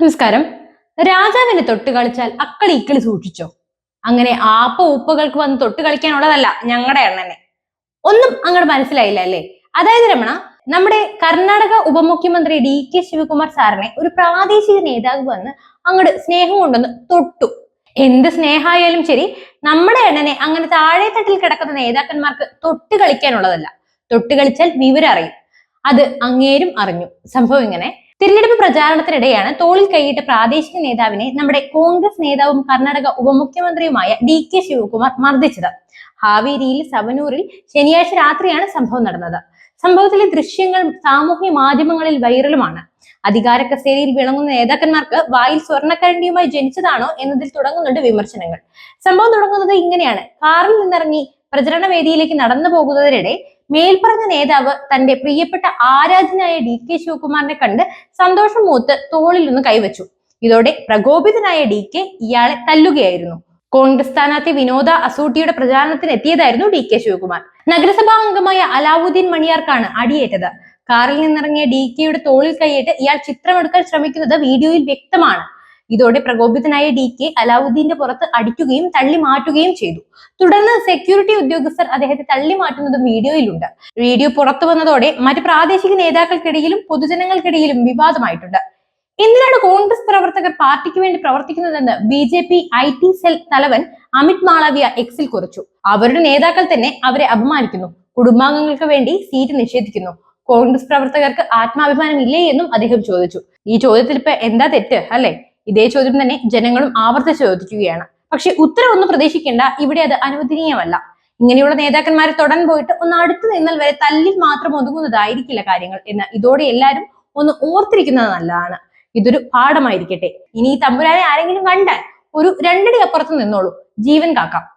നമസ്കാരം. രാജാവിനെ തൊട്ട് കളിച്ചാൽ അക്കളി ഇക്കളി സൂക്ഷിച്ചോ? അങ്ങനെ ആപ്പ ഉപ്പകൾക്ക് വന്ന് തൊട്ട് കളിക്കാനുള്ളതല്ല ഞങ്ങളുടെ എണ്ണനെ. ഒന്നും അങ്ങോട്ട് മനസ്സിലായില്ല അല്ലേ? അതായത് രമണ നമ്മുടെ കർണാടക ഉപമുഖ്യമന്ത്രി ഡി കെ ശിവകുമാർ സാറിനെ ഒരു പ്രാദേശിക നേതാവ് വന്ന് അങ്ങോട്ട് സ്നേഹം കൊണ്ടൊന്ന് തൊട്ടു. എന്ത് സ്നേഹമായാലും ശരി നമ്മുടെ എണ്ണനെ അങ്ങനെ താഴെ തട്ടിൽ കിടക്കുന്ന നേതാക്കന്മാർക്ക് തൊട്ട് കളിക്കാനുള്ളതല്ല. തൊട്ട് കളിച്ചാൽ വിവരം അറിയും. അത് അങ്ങേരും അറിഞ്ഞു. സംഭവം ഇങ്ങനെ. തിരഞ്ഞെടുപ്പ് പ്രചാരണത്തിനിടെയാണ് തോളിൽ കൈയിട്ട പ്രാദേശിക നേതാവിനെ നമ്മുടെ കോൺഗ്രസ് നേതാവും കർണാടക ഉപമുഖ്യമന്ത്രിയുമായ ഡി കെ ശിവകുമാർ മർദ്ദിച്ചത്. ഹാവേരിയിൽ സവനൂരിൽ ശനിയാഴ്ച രാത്രിയാണ് സംഭവം നടന്നത്. സംഭവത്തിലെ ദൃശ്യങ്ങൾ സാമൂഹ്യ മാധ്യമങ്ങളിൽ വൈറലുമാണ്. അധികാര കസേരയിൽ വിളങ്ങുന്ന നേതാക്കന്മാർക്ക് വായിൽ സ്വർണക്കരണ്ടിയുമായി ജനിച്ചതാണോ എന്നതിൽ തുടങ്ങുന്നുണ്ട് വിമർശനങ്ങൾ. സംഭവം തുടങ്ങുന്നത് ഇങ്ങനെയാണ്. കാറിൽ നിന്നിറങ്ങി പ്രചരണ വേദിയിലേക്ക് നടന്നു പോകുന്നതിനിടെ മേൽപ്പറഞ്ഞ നേതാവ് തന്റെ പ്രിയപ്പെട്ട ആരാധനായ ഡി കെ ശിവകുമാറിനെ കണ്ട് സന്തോഷം മൂത്ത് തോളിൽ നിന്ന് കൈവച്ചു. ഇതോടെ പ്രകോപിതനായ ഡി കെ ഇയാളെ തല്ലുകയായിരുന്നു. കോൺഗ്രസ് സ്ഥാനാർത്ഥി വിനോദ അസൂട്ടിയുടെ പ്രചാരണത്തിന് എത്തിയതായിരുന്നു ഡി കെ ശിവകുമാർ. നഗരസഭാ അംഗമായ അലാവുദ്ദീൻ മണിയാർക്കാണ് അടിയേറ്റത്. കാറിൽ നിന്നിറങ്ങിയ ഡി കെയുടെ തോളിൽ കൈയിട്ട് ഇയാൾ ചിത്രമെടുക്കാൻ ശ്രമിക്കുന്നത് വീഡിയോയിൽ വ്യക്തമാണ്. ഇതോടെ പ്രകോപിതനായ ഡി കെ അലാവുദ്ദീന്റെ പുറത്ത് അടിക്കുകയും തള്ളി മാറ്റുകയും ചെയ്തു. തുടർന്ന് സെക്യൂരിറ്റി ഉദ്യോഗസ്ഥർ അദ്ദേഹത്തെ തള്ളി മാറ്റുന്നത് വീഡിയോയിലുണ്ട്. വീഡിയോ പുറത്തു വന്നതോടെ മറ്റ് പ്രാദേശിക നേതാക്കൾക്കിടയിലും പൊതുജനങ്ങൾക്കിടയിലും വിവാദമായിട്ടുണ്ട്. എന്തിനാണ് കോൺഗ്രസ് പ്രവർത്തകർ പാർട്ടിക്ക് വേണ്ടി പ്രവർത്തിക്കുന്നതെന്ന് B J P I T cell തലവൻ അമിത് മാളവ്യ എക്സിൽ കുറിച്ചു. അവരുടെ നേതാക്കൾ തന്നെ അവരെ അപമാനിക്കുന്നു. കുടുംബാംഗങ്ങൾക്ക് വേണ്ടി സീറ്റ് നിഷേധിക്കുന്നു. കോൺഗ്രസ് പ്രവർത്തകർക്ക് ആത്മാഭിമാനം ഇല്ലേ എന്നും അദ്ദേഹം ചോദിച്ചു. ഈ ചോദ്യത്തിൽ ഇപ്പൊ എന്താ തെറ്റ് അല്ലെ? ഇതേ ചോദ്യം തന്നെ ജനങ്ങളും ആവർത്തിച്ച് ചോദിക്കുകയാണ്. പക്ഷെ ഉത്തരവൊന്നും പ്രതീക്ഷിക്കേണ്ട ഇവിടെ അത് അനുവദനീയമല്ല. ഇങ്ങനെയുള്ള നേതാക്കന്മാരെ തൊടാൻ പോയിട്ട് ഒന്ന് അടുത്ത് നിന്നാൽ വരെ തല്ലിൽ മാത്രം ഒതുങ്ങുന്നതായിരിക്കില്ല കാര്യങ്ങൾ എന്ന് ഇതോടെ എല്ലാവരും ഒന്ന് ഓർത്തിരിക്കുന്നത് നല്ലതാണ്. ഇതൊരു പാഠമായിരിക്കട്ടെ. ഇനി ഈ തമ്പുരാനെ ആരെങ്കിലും കണ്ടാൽ ഒരു രണ്ടടി അപ്പുറത്ത് നിന്നോളൂ. ജീവൻ കാക്കാം.